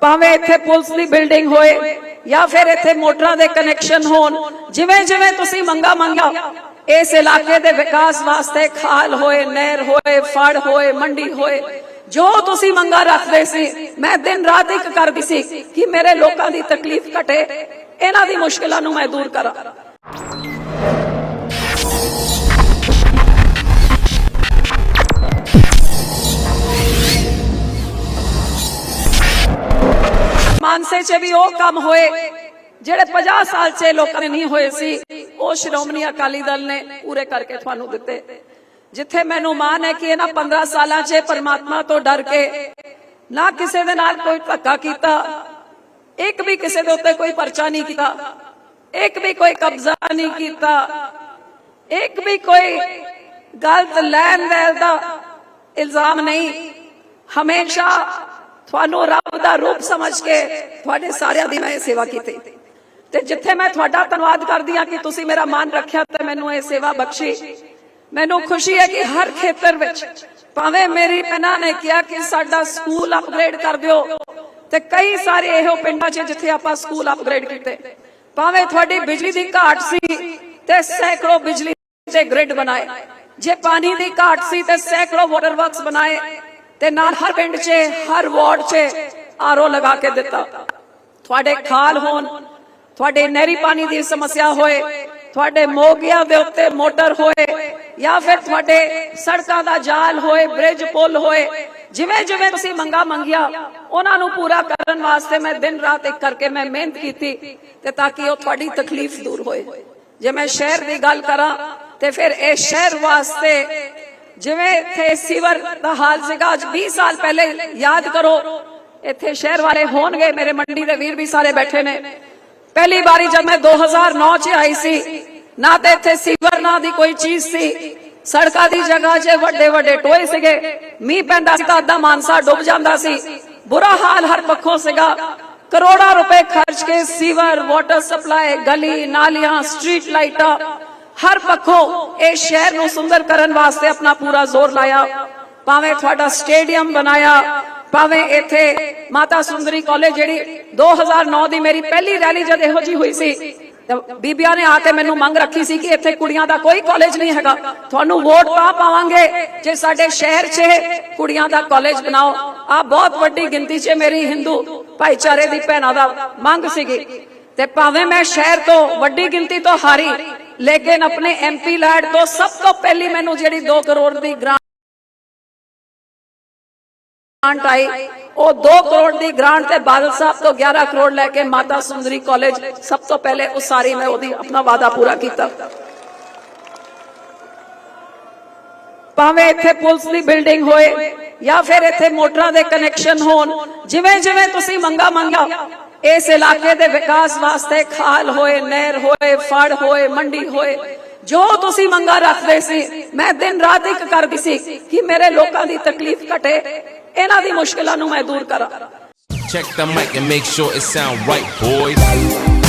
ਭਾਵੇਂ ਇੱਥੇ ਪੁਲਿਸ ਦੀ ਬਿਲਡਿੰਗ ਹੋਏ ਜਾਂ ਫਿਰ ਇੱਥੇ ਮੋਟਰਾਂ ਦੇ ਕਨੈਕਸ਼ਨ ਹੋਣ, ਜਿਵੇਂ ਜਿਵੇਂ ਤੁਸੀਂ ਮੰਗਾ ਮੰਗਾ, ਇਸ ਇਲਾਕੇ ਦੇ ਵਿਕਾਸ ਵਾਸਤੇ ਖਾਲ ਹੋਏ, ਨਹਿਰ ਹੋਏ, ਫੜ ਹੋਏ, ਮੰਡੀ ਹੋਏ, ਜੋ ਤੁਸੀਂ ਮੰਗਾ ਰੱਖਦੇ ਸੀ, ਮੈਂ ਦਿਨ ਰਾਤ ਇੱਕ ਕਰਦੀ ਸੀ ਕਿ ਮੇਰੇ ਲੋਕਾਂ ਦੀ ਤਕਲੀਫ ਘਟੇ, ਇਹਨਾਂ ਦੀ ਮੁਸ਼ਕਲਾਂ ਨੂੰ ਮੈਂ ਦੂਰ ਕਰਾਂ। ਮਾਨਸੇ 'ਚ ਵੀ ਉਹ ਕੰਮ ਹੋਏ, ਜਿਹੜੇ 50 ਸਾਲ 'ਚ ਲੋਕਾਂ ਨੇ ਨਹੀਂ ਹੋਏ ਸੀ, ਉਹ ਸ਼੍ਰੋਮਣੀ ਅਕਾਲੀ ਦਲ ਨੇ ਪੂਰੇ ਕਰਕੇ ਤੁਹਾਨੂੰ ਦਿੱਤੇ। ਜਿੱਥੇ ਮੈਨੂੰ ਮਾਣ ਹੈ ਕਿ ਇਹਨਾਂ 15 ਸਾਲਾਂ 'ਚ ਪਰਮਾਤਮਾ ਤੋਂ ਡਰ ਕੇ ਨਾ ਕਿਸੇ ਦੇ ਨਾਲ ਕੋਈ ਧੱਕਾ ਕੀਤਾ, ਇੱਕ ਵੀ ਕਿਸੇ ਦੇ ਉੱਤੇ ਕੋਈ ਪਰਚਾ ਨਹੀਂ ਕੀਤਾ, ਇੱਕ ਵੀ ਕੋਈ ਕਬਜ਼ਾ ਨਹੀਂ ਕੀਤਾ, ਇੱਕ ਵੀ ਕੋਈ ਗਲਤ ਲੈਣ ਦੇਣ ਦਾ ਇਲਜ਼ਾਮ ਨਹੀਂ। ਹਮੇਸ਼ਾ ਤੁਹਾਨੂੰ ਰੱਬ ਦਾ ਰੂਪ ਸਮਝ ਕੇ ਤੁਹਾਡੇ ਸਾਰਿਆਂ ਦੀ ਮੈਂ ਸੇਵਾ ਕੀਤੀ। ਤੇ ਜਿੱਥੇ ਮੈਂ ਤੁਹਾਡਾ ਧੰਨਵਾਦ ਕਰਦੀ ਹਾਂ ਕਿ ਤੁਸੀਂ ਮੇਰਾ ਮਾਨ ਰੱਖਿਆ ਤੇ ਮੈਨੂੰ ਇਹ ਸੇਵਾ ਬਖਸ਼ੀ। ਮੈਨੂੰ ਖੁਸ਼ੀ ਹੈ ਕਿ ਹਰ ਖੇਤਰ ਵਿੱਚ ਭਾਵੇਂ ਮੇਰੀ ਪੈਨਾ ਨੇ ਕਿਹਾ ਕਿ ਸਾਡਾ ਸਕੂਲ ਅਪਗ੍ਰੇਡ ਕਰ ਦਿਓ, ਤੇ ਕਈ ਸਾਰੇ ਇਹੋ ਪਿੰਡਾਂ 'ਚ ਜਿੱਥੇ ਆਪਾਂ ਸਕੂਲ ਅਪਗ੍ਰੇਡ ਕੀਤੇ। ਭਾਵੇਂ ਤੁਹਾਡੀ ਬਿਜਲੀ ਦੀ ਘਾਟ ਸੀ ਤੇ ਸੈਂਕੜੋ ਬਿਜਲੀ ਦੇ ਗ੍ਰਿਡ ਬਣਾਏ। ਜੇ ਪਾਣੀ ਦੀ ਘਾਟ ਸੀ ਤੇ ਸੈਂਕੜੋ ਵਾਟਰ ਵਰਕਸ ਬਣਾਏ ਤੇ ਨਾਲ ਹਰ ਪਿੰਡ 'ਚ, ਹਰ ਵਾਰਡ 'ਚ ਆਰਓ ਲਗਾ ਕੇ ਦਿੱਤਾ। ਤੁਹਾਡੇ ਖਾਲ ਹੋਣ, ਤੁਹਾਡੇ ਨਹਿਰੀ ਪਾਣੀ ਦੀ ਸਮੱਸਿਆ ਹੋਏ, ਤੁਹਾਡੇ ਮੋਗਿਆਂ ਦੇ ਉੱਤੇ ਮੋਟਰ ਹੋਏ, ਜਾਂ ਫਿਰ ਤੁਹਾਡੇ ਸੜਕਾਂ ਦਾ ਜਾਲ ਹੋਏ, ਬ੍ਰਿਜ ਪੁਲ ਹੋਏ, ਜਿਵੇਂ ਜਿਵੇਂ ਤੁਸੀਂ ਮੰਗਾ ਮੰਗਿਆ, ਉਹਨਾਂ ਨੂੰ ਪੂਰਾ ਕਰਨ ਵਾਸਤੇ ਮੈਂ ਦਿਨ ਰਾਤ ਇੱਕ ਕਰਕੇ ਮੈਂ ਮਿਹਨਤ ਕੀਤੀ ਤੇ ਤਾਂ ਕਿ ਉਹ ਤੁਹਾਡੀ ਤਕਲੀਫ ਦੂਰ ਹੋਏ। ਜੇ ਮੈਂ ਸ਼ਹਿਰ ਦੀ ਗੱਲ ਕਰਾਂ, ਤੇ ਫਿਰ ਇਹ ਸ਼ਹਿਰ ਵਾਸਤੇ ਜਿਵੇਂ ਇੱਥੇ ਸੀਵਰ ਦਾ ਹਾਲ ਸੀਗਾ, ਅੱਜ 20 ਸਾਲ ਪਹਿਲੇ, ਯਾਦ ਕਰੋ, ਇੱਥੇ ਸ਼ਹਿਰ ਵਾਲੇ ਹੋਣਗੇ, ਮੇਰੇ ਮੰਡੀ ਦੇ ਵੀਰ ਵੀ ਸਾਰੇ ਬੈਠੇ ਨੇ। ਪਹਿਲੀ ਵਾਰੀ ਜਦ ਮੈਂ 2009 ਚ ਆਈ ਸੀ, ਨਾ ਤੇ ਇੱਥੇ ਸੀਵਰ ਨਾ ਦੀ ਕੋਈ ਚੀਜ਼ ਸੀ। ਸੜਕਾਂ ਦੀ ਜਗ੍ਹਾ 'ਚ ਵੱਡੇ ਵੱਡੇ ਟੋਏ ਸੀਗੇ, ਮੀਂਹ ਪੈਂਦਾ ਸੀ ਤਾਂ ਅੱਧਾ ਮਾਨਸਾ ਡੁੱਬ ਜਾਂਦਾ ਸੀ। ਬੁਰਾ ਹਾਲ ਹਰ ਪੱਖੋਂ ਸੀਗਾ। ਕਰੋੜਾਂ ਰੁਪਏ ਖਰਚ ਕੇ ਸੀਵਰ, ਵਾਟਰ ਸਪਲਾਈ, ਗਲੀ, ਨਾਲੀਆਂ, ਸਟਰੀਟ ਲਾਈਟਾਂ ਹਰ ਪੱਖੋਂ ਇਹ ਸ਼ਹਿਰ ਨੂੰ ਸੁੰਦਰ ਕਰਨ ਵਾਸਤੇ ਆਪਣਾ ਪੂਰਾ ਜ਼ੋਰ ਲਾਇਆ। ਭਾਵੇਂ ਤੁਹਾਡਾ ਸਟੇਡੀਅਮ ਬਣਾਇਆ, ਭਾਵੇਂ ਇੱਥੇ ਮਾਤਾ ਸੁੰਦਰੀ ਕਾਲਜ ਜਿਹੜੀ 2009 ਦੀ ਮੇਰੀ ਪਹਿਲੀ ਰੈਲੀ ਜਦ ਇਹੋ ਜੀ ਹੋਈ ਸੀ ਬੀਬੀਆਂ ਨੇ ਆ ਕੇ ਮੈਨੂੰ ਮੰਗ ਰੱਖੀ ਸੀ ਕਿ ਇੱਥੇ ਕੁੜੀਆਂ ਦਾ ਕੋਈ ਕਾਲਜ ਨਹੀਂ ਹੈਗਾ। ਤੁਹਾਨੂੰ ਵੋਟ ਤਾਂ ਪਾਵਾਂਗੇ ਜੇ ਸਾਡੇ ਸ਼ਹਿਰ 'ਚ ਕੁੜੀਆਂ ਦਾ ਕਾਲਜ ਬਣਾਓ। ਆ ਬਹੁਤ ਵੱਡੀ ਗਿਣਤੀ 'ਚ ਮੇਰੀ ਹਿੰਦੂ ਭਾਈਚਾਰੇ ਦੀ ਭੈਣਾਂ ਦਾ ਮੰਗ ਸੀਗੀ। ਤੇ ਭਾਵੇਂ ਮੈਂ ਸ਼ਹਿਰ ਤੋਂ ਵੱਡੀ ਗਿਣਤੀ ਤੋਂ ਹਾਰੀ ਲੇਕਿਨ ਆਪਣੇ ਐਮਪੀ ਲੈਡ ਤੋਂ ਸਭ ਤੋਂ ਪਹਿਲੀ ਮੈਨੂੰ ਜਿਹੜੀ 2 ਕਰੋੜ ਦੀ ਗ੍ਰਾਂਟ ਆਈ, ਉਹ 2 ਕਰੋੜ ਦੀ ਗ੍ਰਾਂਟ ਤੇ ਬਾਦਲ ਸਾਹਿਬ ਤੋਂ 11 ਕਰੋੜ ਲੈ ਕੇ ਮਾਤਾ ਸੁੰਦਰੀ ਕਾਲਜ ਸਭ ਤੋਂ ਪਹਿਲੇ ਉਸਾਰੀ ਮੈਂ ਉਹਦੀ ਆਪਣਾ ਵਾਅਦਾ ਪੂਰਾ ਕੀਤਾ। ਭਾਵੇਂ ਇੱਥੇ ਪੁਲਿਸ ਦੀ ਬਿਲਡਿੰਗ ਹੋਏ ਜਾਂ ਫਿਰ ਇੱਥੇ ਮੋਟਰਾਂ ਦੇ ਕਨੈਕਸ਼ਨ ਹੋਣ ਜਿਵੇਂ ਜਿਵੇਂ ਤੁਸੀਂ ਮੰਗਾ ਮੰਗਾ ਇਸ ਇਲਾਕੇ ਦੇ ਵਿਕਾਸ ਵਾਸਤੇ ਖਾਲ ਹੋਏ ਨਹਿਰ ਹੋਏ ਫੜ ਹੋਏ ਮੰਡੀ ਹੋਏ ਜੋ ਤੁਸੀਂ ਮੰਗਾ ਰੱਖਦੇ ਸੀ ਮੈਂ ਦਿਨ ਰਾਤ ਇੱਕ ਕਰਦੀ ਸੀ ਕਿ ਮੇਰੇ ਲੋਕਾਂ ਦੀ ਤਕਲੀਫ ਘਟੇ ਇਹਨਾਂ ਦੀ ਮੁਸ਼ਕਲਾਂ ਨੂੰ ਮੈਂ ਦੂਰ ਕਰਾਂ Check the mic and make sure it sound right, boys.